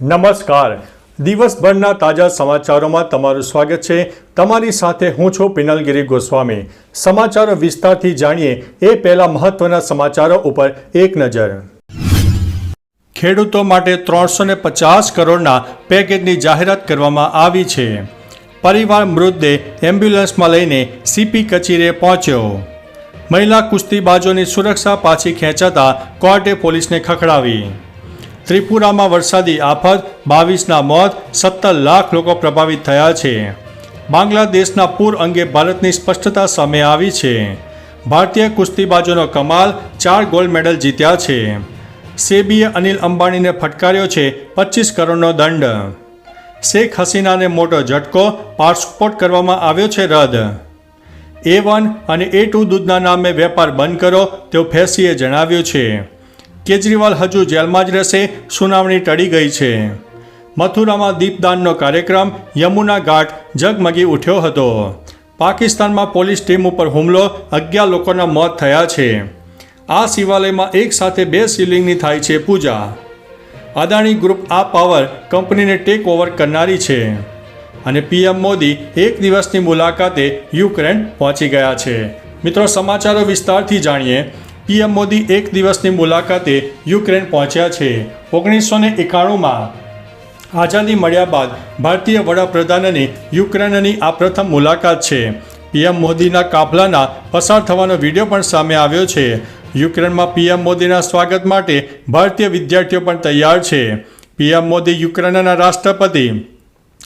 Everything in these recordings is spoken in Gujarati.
નમસ્કાર. દિવસભરના તાજા સમાચારોમાં તમારું સ્વાગત છે. તમારી સાથે હું છું પિનલગીરી ગોસ્વામી. સમાચારો વિસ્તારથી જાણીએ એ પહેલા મહત્વના સમાચારો ઉપર એક નજર. ખેડૂતો માટે ત્રણસો ને પચાસ કરોડના પેકેજની જાહેરાત કરવામાં આવી છે. પરિવાર મૃતદેહ એમ્બ્યુલન્સમાં લઈને સીપી કચેરીએ પહોંચ્યો. મહિલા કુસ્તીબાજોની સુરક્ષા પાછી ખેંચાતા કોર્ટે પોલીસને ખખડાવી. ત્રિપુરામાં વરસાદી આફત, બાવીસના મોત, સત્તર લાખ લોકો પ્રભાવિત થયા છે. બાંગ્લાદેશના પૂર અંગે ભારતની સ્પષ્ટતા સામે આવી છે. ભારતીય કુસ્તીબાજોનો કમાલ, ચાર ગોલ્ડ મેડલ જીત્યા છે. સેબીએ અનિલ અંબાણીને ફટકાર્યો છે પચીસ કરોડનો દંડ. શેખ હસીનાને મોટો ઝટકો પાસપોર્ટ કરવામાં આવ્યો છે રદ. એ વન અને એ ટુ દૂધના નામે વેપાર બંધ કરો, તેવું ફેસીએ જણાવ્યું છે. કેજરીવાલ હજુ જેલમાં જ રહેશે, સુનાવણી ટળી ગઈ છે. મથુરામાં દીપદાનનો કાર્યક્રમ, યમુના ઘાટ જગમગી ઉઠ્યો હતો. પાકિસ્તાનમાં પોલીસ ટીમ ઉપર હુમલો, અગિયાર લોકોના મોત થયા છે. આ શિવાલયમાં એક સાથે બે શિવલિંગની થાય છે પૂજા. અદાણી ગ્રુપ આ પાવર કંપનીને ટેક ઓવર કરનારી છે. અને પીએમ મોદી એક દિવસની મુલાકાતે યુક્રેન પહોંચી ગયા છે. મિત્રો, સમાચારો વિસ્તારથી જાણીએ. પીએમ મોદી એક દિવસની મુલાકાતે યુક્રેન પહોંચ્યા છે. ઓગણીસો ને એકાણુંમાં આઝાદી મળ્યા બાદ ભારતીય વડાપ્રધાનની યુક્રેનની આ પ્રથમ મુલાકાત છે. પીએમ મોદીના કાફલાના પસાર થવાનો વીડિયો પણ સામે આવ્યો છે. યુક્રેનમાં પીએમ મોદીના સ્વાગત માટે ભારતીય વિદ્યાર્થીઓ પણ તૈયાર છે. પીએમ મોદી યુક્રેનના રાષ્ટ્રપતિ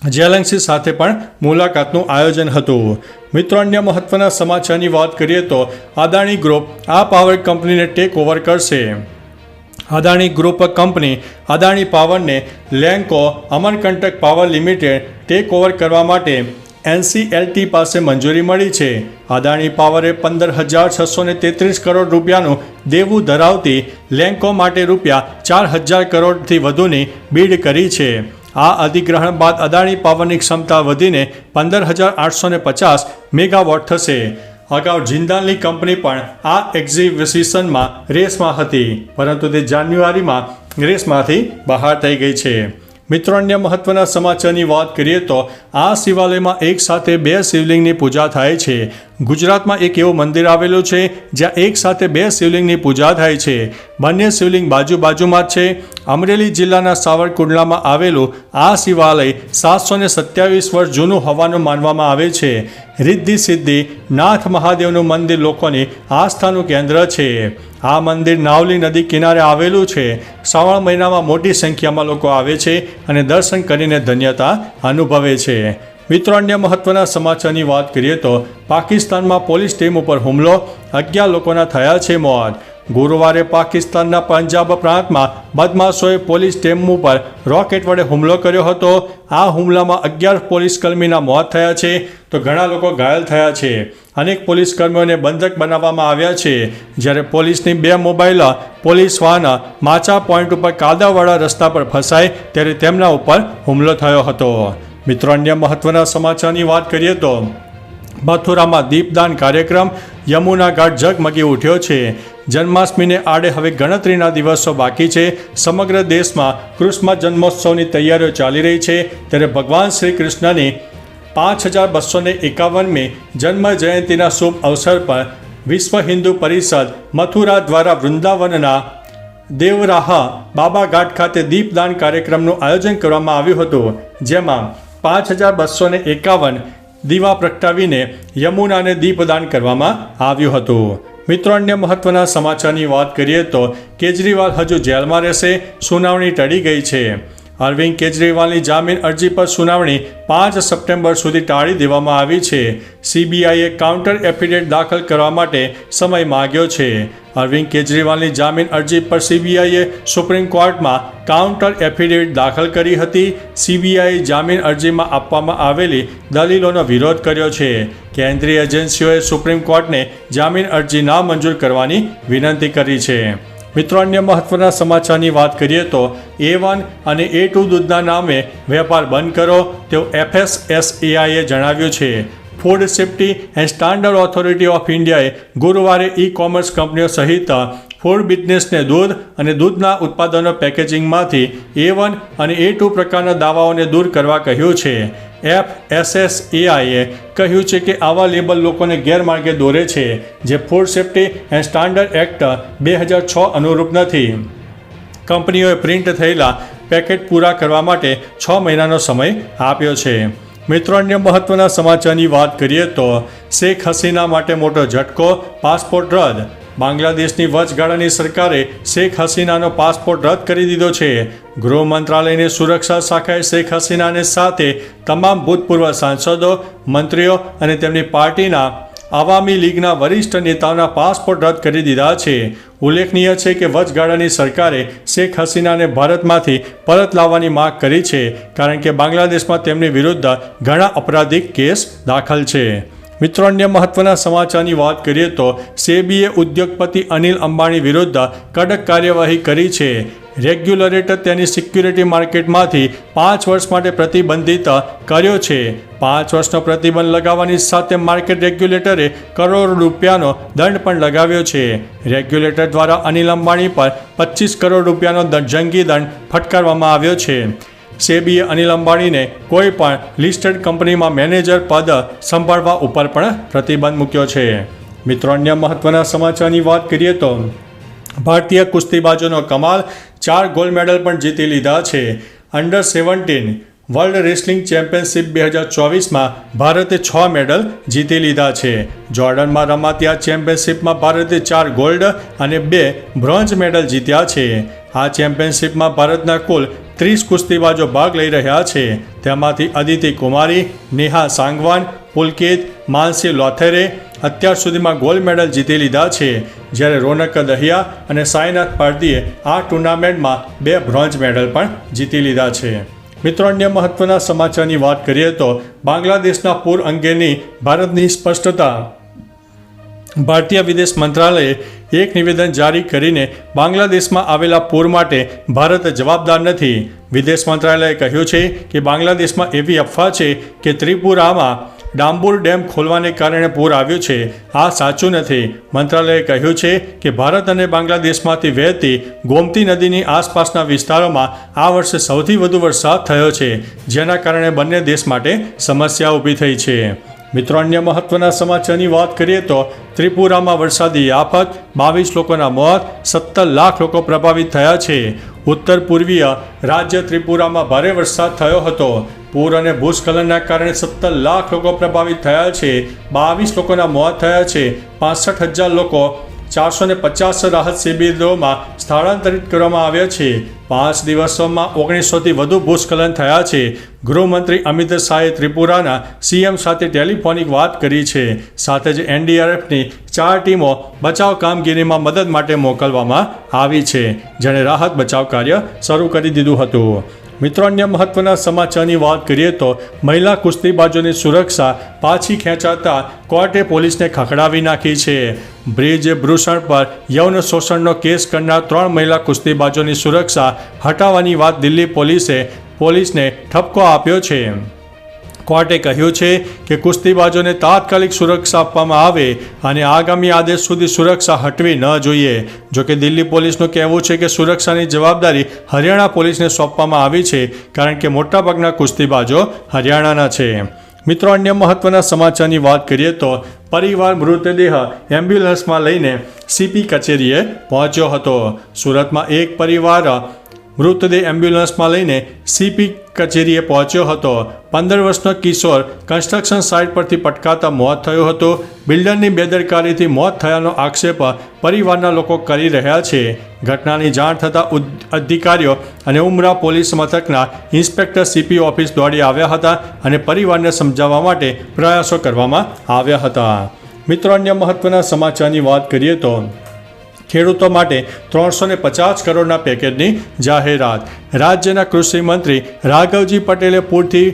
જેલેન્સી સાથે પણ મુલાકાતનું આયોજન હતું. મિત્રો, અન્ય મહત્વના સમાચારની વાત કરીએ તો અદાણી ગ્રુપ આ પાવર કંપનીને ટેક ઓવર કરશે. અદાણી ગ્રુપ કંપની અદાણી પાવરને Lanco Amarkantak power limited take over કરવા માટે એનસીએલટી પાસે મંજૂરી મળી છે. અદાણી પાવરે પંદર હજાર છસો ને તેત્રીસ કરોડ રૂપિયાનું દેવું ધરાવતી લેન્કો માટે રૂપિયા ચાર હજાર કરોડથી વધુની બીડ કરી છે. આ અધિગ્રહણ બાદ અદાણી પાવરની ક્ષમતા વધીને પંદર હજાર આઠસો ને પચાસ મેગાવોટ થશે. અગાઉ જિંદાલની કંપની પણ આ એક્ઝિબિશનમાં રેસમાં હતી, પરંતુ તે જાન્યુઆરીમાં રેસમાંથી બહાર થઈ ગઈ છે. મિત્રો, અન્ય મહત્વના સમાચારની વાત કરીએ તો આ શિવાલયમાં એક સાથે બે શિવલિંગની પૂજા થાય છે. ગુજરાતમાં એક એવું મંદિર આવેલું છે, જ્યાં એક સાથે બે શિવલિંગની પૂજા થાય છે. બંને શિવલિંગ બાજુ બાજુમાં જ છે. અમરેલી જિલ્લાના સાવરકુંડલામાં આવેલું આ શિવાલય સાતસો ને સત્યાવીસ વર્ષ જૂનું હોવાનું માનવામાં આવે છે. રિદ્ધિ સિદ્ધિ, નાથ મહાદેવનું મંદિર લોકોની આસ્થાનું કેન્દ્ર છે. આ મંદિર નાવલી નદી કિનારે આવેલું છે. શ્રાવણ મહિનામાં મોટી સંખ્યામાં લોકો આવે છે અને દર્શન કરીને ધન્યતા અનુભવે છે. મિત્રો, અન્ય મહત્વના સમાચારની વાત કરીએ તો પાકિસ્તાનમાં પોલીસ ટીમ ઉપર હુમલો. અગિયાર લોકોના થયા છે મોત. ગુરુવારે પાકિસ્તાનના પંજાબ પ્રાંતમાં બદમાશોએ પોલીસ ટીમ ઉપર રોકેટ વડે હુમલો કર્યો હતો. આ હુમલામાં અગિયાર પોલીસ કર્મીના મોત થયા છે. તો ઘણા લોકો ઘાયલ થયા છે. અનેક પોલીસ કર્મીઓને બંધક બનાવવામાં આવ્યા છે. જ્યારે પોલીસની બે મોબાઈલ, પોલીસ વાન, માચા પોઈન્ટ ઉપર કાદાવાળા રસ્તા પર ફસાય, ત્યારે તેમના ઉપર હુમલો થયો હતો. મિત્રો, અન્ય મહત્વના સમાચારની વાત કરીએ તો મથુરામાં દીપદાન કાર્યક્રમ યમુના ઘાટ ઝગમગી ઉઠ્યો છે. જન્માષ્ટમીને આડે હવે ગણતરીના દિવસો બાકી છે. સમગ્ર દેશમાં કૃષ્ણ જન્મોત્સવની તૈયારીઓ ચાલી રહી છે. ત્યારે ભગવાન શ્રી કૃષ્ણની પાંચ હજાર બસો ને એકાવનમી જન્મ જયંતિના શુભ અવસર પર વિશ્વ હિન્દુ પરિષદ મથુરા દ્વારા વૃંદાવનના દેવરાહા બાબાઘાટ ખાતે દીપદાન કાર્યક્રમનું આયોજન કરવામાં આવ્યું હતું. જેમાં પાંચ હજાર બસો ને એકાવન દીવા પ્રગટાવીને યમુનાને દીપદાન કરવામાં આવ્યું હતું. મિત્રો, અન્ય મહત્વના સમાચારની વાત કરીએ તો કેજરીવાલ હજુ જેલમાં રહેશે, સુનાવણી ટળી ગઈ છે. અરવિંદ કેજરીવાલની જામીન અરજી પર સુનાવણી પાંચ સપ્ટેમ્બર સુધી ટાળી દેવામાં આવી છે. સીબીઆઈએ કાઉન્ટર એફિડેવિટ દાખલ કરવા માટે સમય માગ્યો છે. અરવિંદ કેજરીવાલની જામીન અરજી પર સીબીઆઈએ સુપ્રીમ કોર્ટમાં કાઉન્ટર એફિડેવિટ દાખલ કરી હતી. સીબીઆઈ જામીન અરજીમાં આપવામાં આવેલી દલીલોનો વિરોધ કર્યો છે. કેન્દ્રીય એજન્સીઓએ સુપ્રીમ કોર્ટને જામીન અરજી નામંજૂર કરવાની વિનંતી કરી છે. મિત્રો, અન્ય મહત્વના સમાચારની વાત કરીએ તો એ વન અને એ ટુ દૂધના નામે વેપાર બંધ કરો, તેવું એફએસએસએઆઈએ જણાવ્યું છે. Food safety and standard authority of ઇન્ડિયાએ ગુરુવારે ઈ કોમર્સ કંપનીઓ સહિત ફૂડ બિઝનેસને દૂધ અને દૂધના ઉત્પાદનો પેકેજિંગમાંથી એ વન અને એ ટુ પ્રકારના દાવાઓને દૂર કરવા કહ્યું છે. એફ એસએસએઆઈએ કહ્યું છે કે આવા લેબલ લોકોને ગેરમાર્ગે દોરે છે, જે food safety and standard act બે હજાર છ અનુરૂપ નથી. કંપનીઓએ પ્રિન્ટ થયેલા પેકેટ પૂરા કરવા માટે છ મહિનાનો સમય આપ્યો છે. મિત્રો, અન્ય મહત્વના સમાચારની વાત કરીએ તો શેખ હસીના માટે મોટો ઝટકો, પાસપોર્ટ રદ બાંગ્લાદેશની વચગાળાની સરકારે શેખ હસીનાનો પાસપોર્ટ રદ કરી દીધો છે. ગૃહ મંત્રાલયની સુરક્ષા શાખાએ શેખ હસીનાને સાથે તમામ ભૂતપૂર્વ સાંસદો, મંત્રીઓ અને તેમની પાર્ટીના આવામી લીગના વરિષ્ઠ નેતાઓના પાસપોર્ટ રદ કરી દીધા છે. ઉલ્લેખનીય છે કે વચગાળાની સરકારે શેખ હસીનાને ભારતમાંથી પરત લાવવાની માંગ કરી છે, કારણ કે બાંગ્લાદેશમાં તેમની વિરુદ્ધ ઘણા અપરાધિક કેસ દાખલ છે. મિત્રો, અન્ય મહત્વના સમાચારની વાત કરીએ તો સેબીએ ઉદ્યોગપતિ અનિલ અંબાણી વિરુદ્ધ કડક કાર્યવાહી કરી છે. રેગ્યુલરેટર તેની સિક્યુરિટી માર્કેટમાંથી પાંચ વર્ષ માટે પ્રતિબંધિત કર્યો છે. પાંચ વર્ષનો પ્રતિબંધ લગાવવાની સાથે માર્કેટ રેગ્યુલેટરે કરોડ રૂપિયાનો દંડ પણ લગાવ્યો છે. રેગ્યુલેટર દ્વારા અનિલ અંબાણી પર પચીસ કરોડ રૂપિયાનો જંગી દંડ ફટકારવામાં આવ્યો છે. સેબીએ અનિલ અંબાણીને કોઈ પણ લિસ્ટેડ કંપનીમાં મેનેજર પદ સંભાળવા ઉપર પણ પ્રતિબંધ મૂક્યો છે. મિત્રો, અન્ય મહત્વના સમાચારની વાત કરીએ તો ભારતીય કુસ્તીબાજોનો કમાલ ચાર ગોલ્ડ મેડલ પણ જીતી લીધા છે. Under seventeen world wrestling championship બે હજાર ચોવીસમાં ભારતે છ મેડલ જીતી લીધા છે. જોર્ડનમાં રમાતી આ ચેમ્પિયનશિપમાં ભારતે ચાર ગોલ્ડ અને બે બ્રોન્ઝ મેડલ જીત્યા છે. આ ચેમ્પિયનશિપમાં ભારતના કુલ ત્રીસ કુસ્તીબાજો ભાગ લઈ રહ્યા છે, તેમાંથી અદિતિ કુમારી, નેહા સાંગવાન, પુલકિત, માનસી લોથેરે અત્યાર સુધીમાં ગોલ્ડ મેડલ જીતી લીધા છે. જ્યારે રોનક દહિયા અને સાઈનાથ પારદીએ આ ટુર્નામેન્ટમાં બે બ્રોન્ઝ મેડલ પણ જીતી લીધા છે. મિત્રો, અન્ય મહત્વના સમાચારની વાત કરીએ તો બાંગ્લાદેશના પૂર અંગેની ભારતની સ્પષ્ટતા. ભારતીય વિદેશ મંત્રાલયે એક નિવેદન જારી કરીને બાંગ્લાદેશમાં આવેલા પૂર માટે ભારત જવાબદાર નથી. વિદેશ મંત્રાલયે કહ્યું છે કે બાંગ્લાદેશમાં એવી અફવા છે કે ત્રિપુરામાં ડાંબુર ડેમ ખોલવાને કારણે પૂર આવ્યું છે. આ સાચું નથી. મંત્રાલયે કહ્યું છે કે ભારત અને બાંગ્લાદેશમાંથી વહેતી ગોમતી નદીની આસપાસના વિસ્તારોમાં આ વર્ષે સૌથી વધુ વરસાદ થયો છે, જેના કારણે બંને દેશ માટે સમસ્યા ઊભી થઈ છે. મિત્રો, અન્ય મહત્વના સમાચારની વાત કરીએ તો ત્રિપુરામાં વરસાદી આફત, બાવીસ લોકોના મોત, સત્તર લાખ લોકો પ્રભાવિત થયા છે. ઉત્તર પૂર્વીય રાજ્ય ત્રિપુરામાં ભારે વરસાદ થયો હતો. પૂર અને ભૂસ્ખલનના કારણે સત્તર લાખ લોકો પ્રભાવિત થયા છે. બાવીસ લોકોના મોત થયા છે. પાસઠ હજાર લોકો ચારસો ને પચાસ રાહત શિબિરોમાં સ્થળાંતરિત કરવામાં આવ્યા છે. પાંચ દિવસોમાં ઓગણીસોથી વધુ ભૂસ્ખલન થયા છે. ગૃહમંત્રી અમિત શાહે ત્રિપુરાના સીએમ સાથે ટેલિફોનિક વાત કરી છે. સાથે જ એનડીઆરએફની ચાર ટીમો બચાવ કામગીરીમાં મદદ માટે મોકલવામાં આવી છે. જેણે રાહત બચાવ કાર્ય શરૂ કરી દીધું હતું. મિત્રો, અન્ય મહત્વના સમાચારની વાત કરીએ તો મહિલા કુસ્તીબાજોની સુરક્ષા પાછી ખેંચાતા કોર્ટે પોલીસને ખખડાવી નાખી છે. બ્રિજ ભૂષણ પર યૌન શોષણનો કેસ કરનાર ત્રણ મહિલા કુસ્તીબાજોની સુરક્ષા હટાવવાની વાત દિલ્હી પોલીસે પોલીસને ઠપકો આપ્યો છે. કોર્ટે કહ્યું છે કે કુસ્તીબાજોને તાત્કાલિક સુરક્ષા આપવામાં આવે અને આગામી આદેશ સુધી સુરક્ષા હટવી ન જોઈએ. જોકે દિલ્હી પોલીસનું કહેવું છે કે સુરક્ષાની જવાબદારી હરિયાણા પોલીસને સોંપવામાં આવી છે, કારણ કે મોટાભાગના કુસ્તીબાજો હરિયાણાના છે. મિત્રો, અન્ય મહત્વના સમાચારની વાત કરીએ તો પરિવાર મૃતદેહ એમ્બ્યુલન્સમાં લઈને સીપી કચેરીએ પહોંચ્યો હતો. સુરતમાં એક પરિવાર મૃતદેહ એમ્બ્યુલન્સમાં લઈને સીપી કચેરીએ પહોંચ્યો હતો. પંદર વર્ષનો કિશોર કન્સ્ટ્રક્શન સાઇટ પરથી પટકાતા મોત થયું હતું. બિલ્ડરની બેદરકારીથી મોત થયાનો આક્ષેપ પરિવારના લોકો કરી રહ્યા છે. ઘટનાની જાણ થતાં અધિકારીઓ અને ઉમરા પોલીસ મથકના ઇન્સ્પેક્ટર સીપી ઓફિસ દોડી આવ્યા હતા અને પરિવારને સમજાવવા માટે પ્રયાસો કરવામાં આવ્યા હતા. મિત્રો, અન્ય મહત્વના સમાચારની વાત કરીએ તો ખેડૂતો માટે ત્રણસો ને પચાસ કરોડના પેકેજની જાહેરાત. રાજ્યના કૃષિ મંત્રી રાઘવજી પટેલે પૂરથી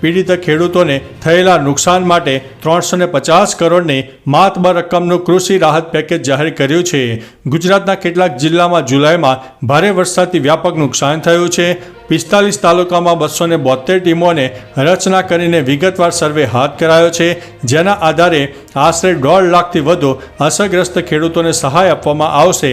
પીડિત ખેડૂતોને થયેલા નુકસાન માટે ત્રણસો ને પચાસ કરોડની માતબર રકમનું કૃષિ રાહત પેકેજ જાહેર કર્યું છે. ગુજરાતના કેટલાક જિલ્લામાં જુલાઈમાં ભારે વરસાદથી વ્યાપક નુકસાન થયું છે. પિસ્તાલીસ તાલુકામાં બસો ને બોતેર ટીમોને રચના કરીને વિગતવાર સર્વે હાથ કરાયો છે, જેના આધારે આશરે દોઢ લાખથી વધુ અસરગ્રસ્ત ખેડૂતોને સહાય આપવામાં આવશે.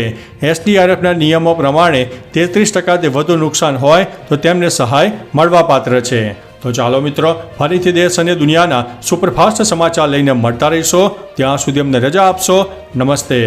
એસડીઆરએફના નિયમો પ્રમાણે તેત્રીસ ટકાથી વધુ નુકસાન હોય તો તેમને સહાય મળવાપાત્ર છે. તો ચાલો મિત્રો, ફરીથી દેશ અને દુનિયાના સુપરફાસ્ટ સમાચાર લઈને મળતા રહીશો. ત્યાં સુધી અમને રજા આપશો. નમસ્તે.